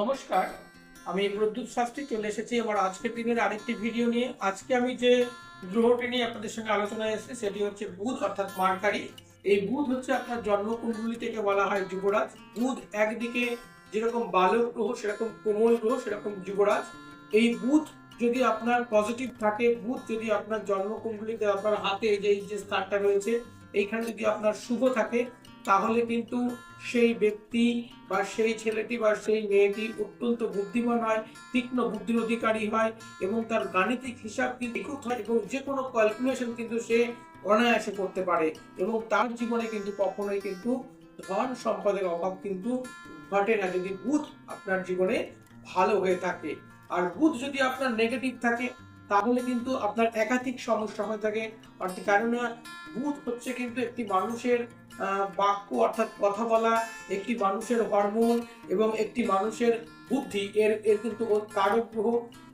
নমস্কার, আমি প্রদ্যুৎ শাস্ত্রী, চলে এসেছি আমার আজকের দিনের আরেকটি ভিডিও নিয়ে। আজকে আমি যে গ্রহটি নিয়ে আপনাদের সঙ্গে আলোচনায় এসেছি, সেটি হচ্ছে বুধ অর্থাৎ মার্কারি। এই বুধ হচ্ছে আপনার জন্মকুণ্ডলী থেকে বলা হয় যুবরাজ। বুধ একদিকে যেরকম বালক গ্রহ, সেরকম কোমল গ্রহ, সেরকম যুবরাজ। এই বুধ যদি আপনার পজিটিভ থাকে, বুধ যদি আপনার জন্মকুণ্ডলীতে আপনার হাতে যে স্থানটা রয়েছে, এইখানে যদি আপনার শুভ থাকে তাহলে কিন্তু সেই ব্যক্তি বা সেই ছেলেটি বা সেই মেয়েটি অত্যন্ত বুদ্ধিমান হয়, তীক্ষ্ণ বুদ্ধির অধিকারী হয় এবং তার গাণিতিক হিসাব কিন্তু নিখুঁত হয় এবং যে কোনো ক্যালকুলেশন কিন্তু সে অনায়াসে করতে পারে এবং তার জীবনে কিন্তু কখনোই কিন্তু ধন সম্পদের অভাব কিন্তু ঘটে না যদি বুধ আপনার জীবনে ভালো হয়ে থাকে। আর বুধ যদি আপনার নেগেটিভ থাকে, তাহলে কিন্তু আপনার একাধিক সমস্যা হয়ে থাকে। অর্থাৎ কেননা, বুধ হচ্ছে কিন্তু একটি মানুষের বাক্য অর্থাৎ কথা বলা একটি মানুষের হরমোন এবং একটি মানুষের বুদ্ধি, এর এর কিন্তু কারক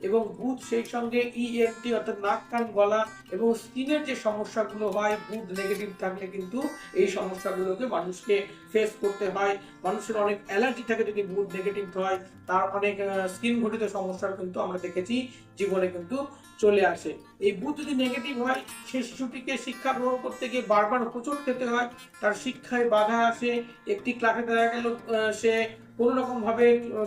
এবং বুধ সেই সঙ্গে ইএনটি অর্থাৎ নাক, কান, গলা এবং স্কিনের যে সমস্যাগুলো হয় বুধ নেগেটিভ থাকলে কিন্তু এই সমস্যাগুলোকে মানুষকে ফেস করতে হয়। মানুষের অনেক অ্যালার্জি থাকে যদি বুধ নেগেটিভ হয়, তার অনেক স্কিন ঘটিত সমস্যার কিন্তু আমরা দেখেছি, জীবনে কিন্তু চলে আসে। এই বুধ যদি নেগেটিভ হয় সেই শিশুটিকে শিক্ষা গ্রহণ করতে গিয়ে বারবার হোঁচট খেতে হয়, তার শিক্ষায় বাধা আসে, একটি ক্লাসে দেখা গেল সে কোনো রকম ভাবে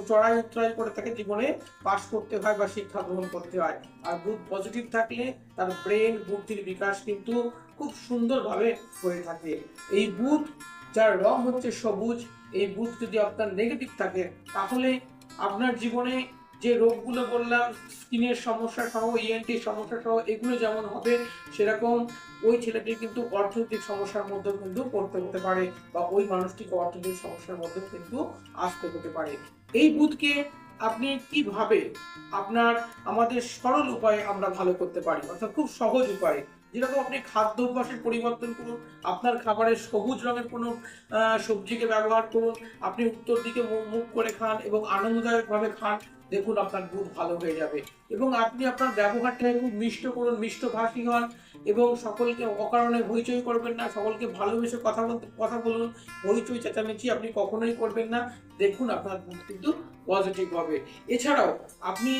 চড়াই উত্তরাই করে তাকে জীবনে পাশ করতে হয় বা শিক্ষা গ্রহণ করতে হয়। আর গ্রুপ পজিটিভ থাকলে তার ব্রেন বুদ্ধির বিকাশ কিন্তু খুব সুন্দরভাবে হয়ে থাকে। এই বুথ যার রং হচ্ছে সবুজ, এই বুথ যদি আপনার নেগেটিভ থাকে, তাহলে আপনার জীবনে যে রোগগুলো বললাম, স্কিনের সমস্যা সহ ইএনটির সমস্যা সহ, এগুলো যেমন হবে, সেরকম ওই ছেলেটির কিন্তু অর্থনৈতিক সমস্যার মধ্যে কিন্তু পড়তে হতে পারে বা ওই মানুষটিকে অর্থনৈতিক সমস্যার মধ্যে কিন্তু আসতে হতে পারে। এই বুধকে আপনি কীভাবে আপনার, আমাদের সরল উপায়ে আমরা ভালো করতে পারি? অর্থাৎ খুব সহজ উপায়ে। যেরকম আপনি খাদ্য অভ্যাসের পরিবর্তন করুন, আপনার খাবারে সবুজ রঙের কোনো সবজিকে ব্যবহার করুন, আপনি উত্তর দিকে মুখ করে খান এবং আনন্দদায়কভাবে খান দেখুন আপনার বুধ ভালো হয়ে যাবে। এবং আপনি আপনার ব্যবহারটাকে খুব মিষ্ট করুন মিষ্ট ভাষী হন এবং সকলকে অকারণে হইচই করবেন না, সকলকে ভালোবেসে কথা বলতে, কথা বলুন। হইচই, চেঁচামেচি আপনি কখনোই করবেন না। দেখুন আপনার বুধ কিন্তু পজিটিভ হবে। এছাড়াও আপনি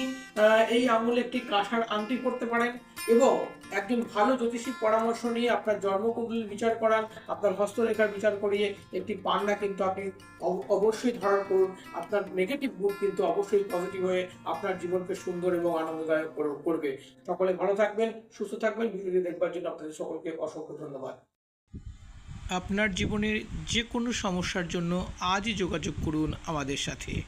এই আঙুলে একটি কাঁসার আংটি করতে পারেন। এবং একজন ভালো জ্যোতিষীর পরামর্শ নিয়ে আপনার জন্মকুণ্ডলী বিচার করান আপনার হস্তরেখার বিচার করিয়ে একটি পান্না কিন্তু আপনি অব- অবশ্যই ধারণ করুন। আপনার নেগেটিভ বুধ কিন্তু অবশ্যই পজিটিভ হয়ে আপনার জীবনকে সুন্দর এবং আনন্দদায়ক করবে। সকলে ভালো থাকবেন, সুস্থ থাকবেন। ভিডিওটি দেখবার জন্য আপনাদের সকলকে অসংখ্য ধন্যবাদ। আপনার জীবনের যে কোনো সমস্যার জন্য আজই যোগাযোগ করুন আমাদের সাথে।